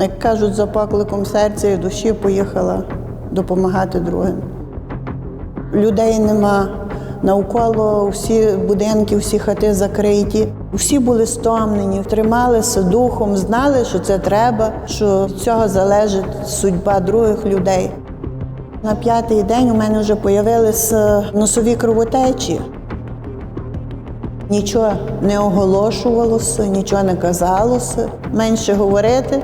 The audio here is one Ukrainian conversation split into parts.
Як кажуть, за покликом серця і душі поїхала допомагати другим. Людей нема. Навколо всі будинки, всі хати закриті. Всі були стомлені, трималися духом, знали, що це треба, що від цього залежить судьба других людей. На п'ятий день у мене вже з'явилися носові кровотечі. Нічого не оголошувалося, нічого не казалося. Менше говорити,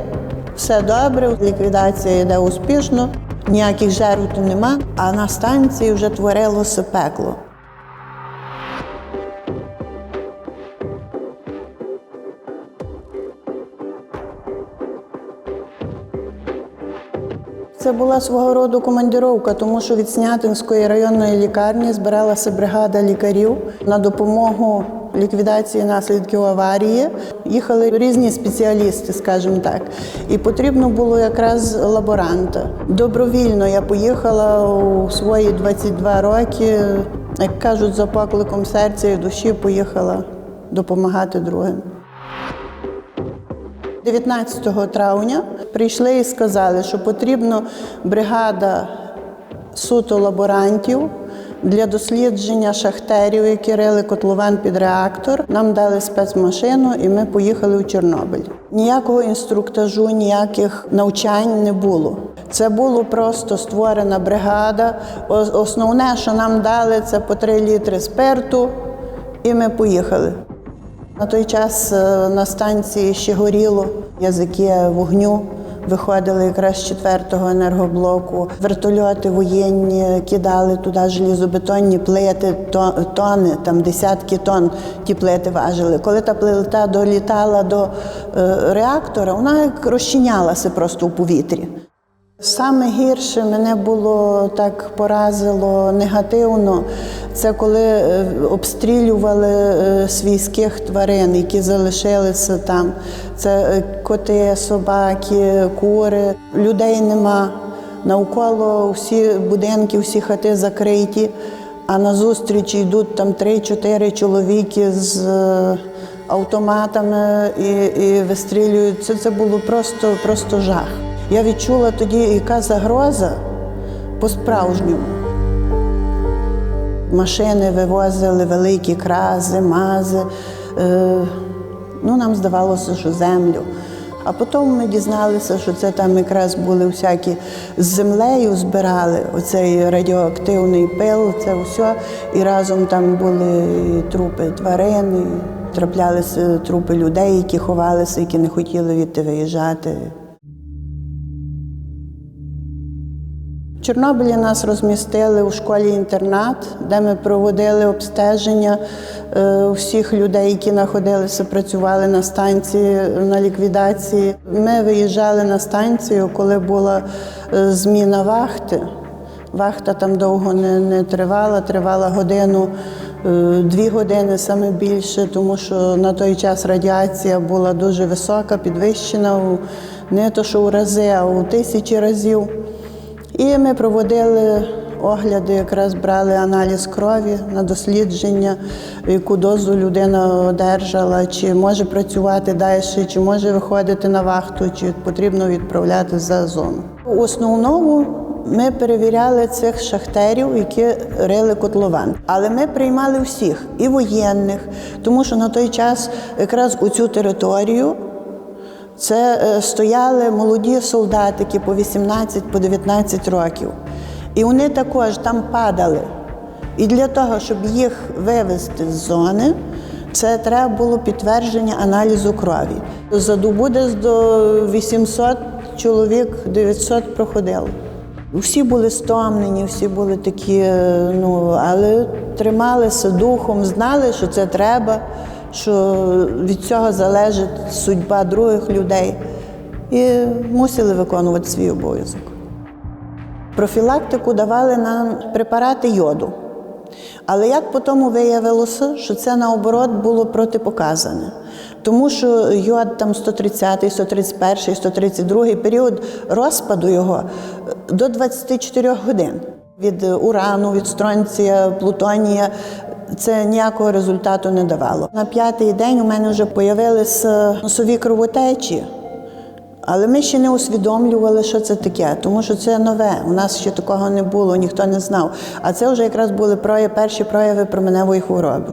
все добре, ліквідація йде успішно, ніяких жертв нема, а на станції вже творилося пекло. Це була свого роду командировка, тому що від Снятинської районної лікарні збиралася бригада лікарів на допомогу ліквідації наслідків аварії. Їхали різні спеціалісти, скажімо так, і потрібно було якраз лаборанта. Добровільно я поїхала у свої 22 роки, як кажуть, за покликом серця і душі поїхала допомагати другим. 19 травня прийшли і сказали, що потрібна бригада суто лаборантів для дослідження шахтерів, які рили котлован під реактор. Нам дали спецмашину, і ми поїхали у Чорнобиль. Ніякого інструктажу, ніяких навчань не було. Це було просто створена бригада. Основне, що нам дали, це по 3 літри спирту, і ми поїхали. На той час е, на станції ще горіло язики вогню. Виходили якраз з четвертого енергоблоку. Вертольоти воєнні кидали туди желізобетонні плити, тони, там десятки тонн ті плити важили. Коли та плита долітала до е, реактора, вона розчинялася просто у повітрі. Саме гірше мене було так поразило негативно. Це коли е, обстрілювали е, свійських тварин, які залишилися там. Це е, коти, собаки, кури. Людей нема. Навколо всі будинки, всі хати закриті. А на зустрічі йдуть там 3-4 чоловіки з автоматами і, і вистрілюють. Це, це було просто, просто жах. Я відчула тоді, яка загроза по-справжньому. Машини вивозили великі крази, мази. Е, ну, нам здавалося, що землю. А потім ми дізналися, що це там якраз були всякі з землею збирали оцей радіоактивний пил, це все. І разом там були і трупи тварин, і траплялися трупи людей, які ховалися, які не хотіли відти виїжджати. Чорнобилі нас розмістили у школі-інтернат, де ми проводили обстеження е, всіх людей, які знаходилися, працювали на станції на ліквідації. Ми виїжджали на станцію, коли була е, зміна вахти. Вахта там довго не, не тривала, тривала годину, е, дві години саме більше, тому що на той час радіація була дуже висока, підвищена не то, що у рази, а у тисячі разів. І ми проводили огляди, якраз брали аналіз крові на дослідження, яку дозу людина одержала, чи може працювати далі, чи може виходити на вахту, чи потрібно відправляти за зону. У основному ми перевіряли цих шахтерів, які рили котлован. Але ми приймали всіх, і воєнних, тому що на той час якраз у цю територію це е, стояли молоді солдатики по 18, по 19 років. І вони також там падали. І для того, щоб їх вивезти з зони, це треба було підтвердження аналізу крові. За добу десь до 800 чоловік, 900 проходило. Всі були стомлені, всі були такі, е, ну, але трималися духом, знали, що це треба, що від цього залежить судьба других людей, і мусили виконувати свій обов'язок. Профілактику давали нам препарати йоду. Але як потім виявилося, що це наоборот було протипоказане. Тому що йод там 130, 131, 132 період розпаду його до 24 годин. Від урану, від стронція, плутонія це ніякого результату не давало. На п'ятий день у мене вже появилися носові кровотечі. Але ми ще не усвідомлювали, що це таке, тому що це нове. У нас ще такого не було, ніхто не знав. А це вже якраз були прояви, перші прояви променевої хвороби.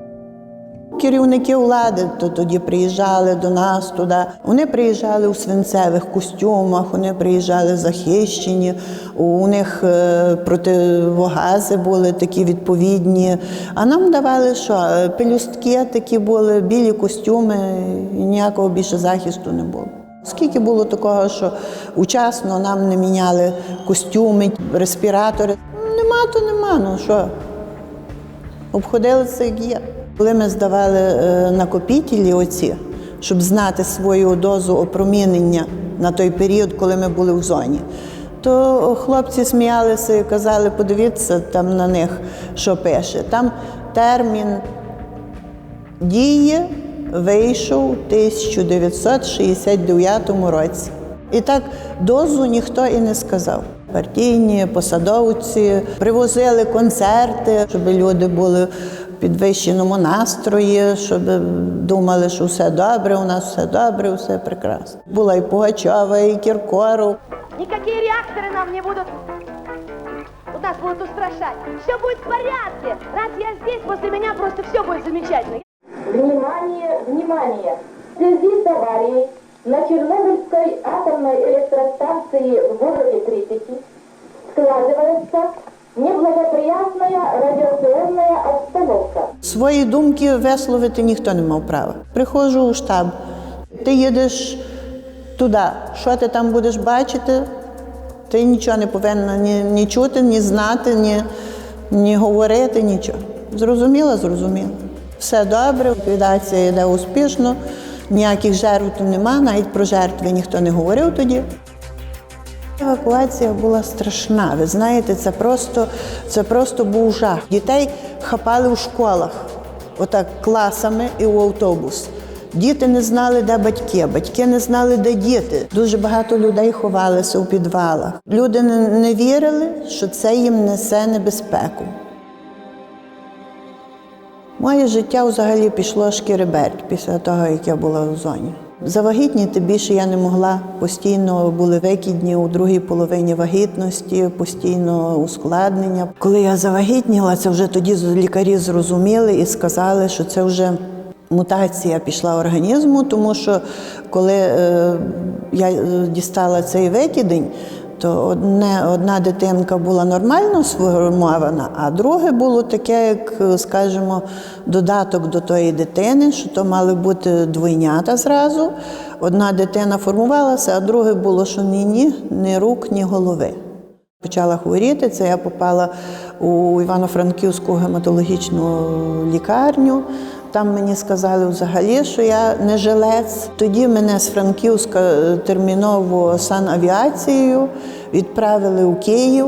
Керівники влади то тоді приїжджали до нас туди. Вони приїжджали у свинцевих костюмах, вони приїжджали захищені. У них е, противогази були такі відповідні. А нам давали що? Е, Пелюстки такі були, білі костюми, і ніякого більше захисту не було. Скільки було такого, що учасно нам не міняли костюми, респіратори. Нема, то нема. Ну що? Обходили це як є. Коли ми здавали е, накопітелі оці, щоб знати свою дозу опромінення на той період, коли ми були в зоні, то хлопці сміялися і казали, подивіться там на них, що пише. Там термін дії вийшов у 1969 році. І так дозу ніхто і не сказав. Партійні посадовці привозили концерти, щоб люди були підвищеному настрої, щоб думали, що все добре, у нас все добре, все прекрасно. Була і Пугачова, і Кіркоров. Никакие реакторы нам не будут... Вот нас будут устрашать. Все будет в порядке. Раз я здесь, после меня просто все будет замечательно. Внимание, внимание! В связи с аварией на Чернобыльской атомной электростанции в городе Припяти складывается неблагоприятная радиационная обстановка. Свої думки висловити ніхто не мав права. Приходжу у штаб, ти їдеш туди. Що ти там будеш бачити? Ти нічого не повинна ні, ні чути, ні знати, ні, ні говорити, нічого. Зрозуміла, зрозуміла. Все добре, ліквідація йде успішно, ніяких жертв нема, навіть про жертви ніхто не говорив тоді. Евакуація була страшна. Ви знаєте, це просто, це просто був жах. Дітей хапали у школах, отак класами і у автобус. Діти не знали, де батьки, батьки не знали, де діти. Дуже багато людей ховалися у підвалах. Люди не, вірили, що це їм несе небезпеку. Моє життя взагалі пішло шкіреберть після того, як я була в зоні. Завагітніти більше я не могла. Постійно були викидні у другій половині вагітності, постійно ускладнення. Коли я завагітніла, це вже тоді лікарі зрозуміли і сказали, що це вже мутація пішла організму, тому що коли е, я е, дістала цей викидень, то одне, одна дитинка була нормально сформована, а друге було таке, як, скажімо, додаток до тої дитини, що то мали бути двойнята зразу. Одна дитина формувалася, а друге було, що ні, ні, ні рук, ні голови. Почала хворіти, це я попала у Івано-Франківську гематологічну лікарню. Там мені сказали взагалі, що я не жилець. Тоді мене з Франківська е, терміново санавіацією відправили у Київ.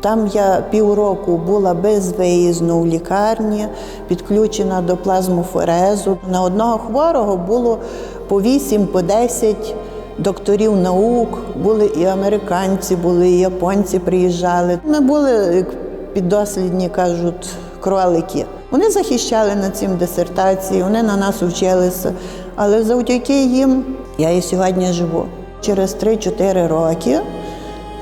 Там я півроку була безвиїзно в лікарні, підключена до плазмофорезу. На одного хворого було по 8, по 10 докторів наук. Були і американці, були, і японці приїжджали. Ми були, як піддослідні кажуть, кролики. Вони захищали на цим дисертації, вони на нас вчилися. Але завдяки їм я і сьогодні живу. Через 3-4 роки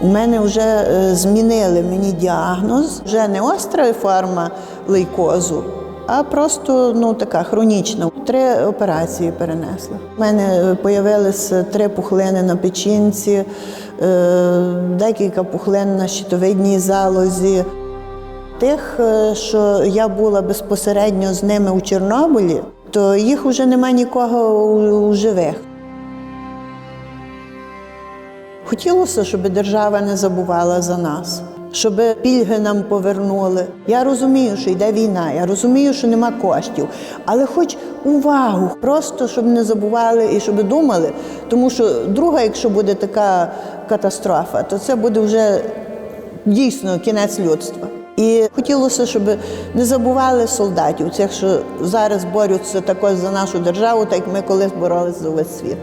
у мене вже е, змінили мені діагноз. Вже не остра форма лейкозу, а просто ну, така хронічна. Три операції перенесла. У мене з'явилися три пухлини на печінці, е, декілька пухлин на щитовидній залозі. Тих, е, що я була безпосередньо з ними у Чорнобилі, то їх вже немає нікого у живих. Хотілося, щоб держава не забувала за нас, щоб пільги нам повернули. Я розумію, що йде війна, я розумію, що нема коштів, але хоч увагу, просто щоб не забували і щоб думали. Тому що друга, якщо буде така катастрофа, то це буде вже дійсно кінець людства. Хотілося, щоб не забували солдатів, цих, що зараз борються також за нашу державу, так як ми колись боролися за весь світ.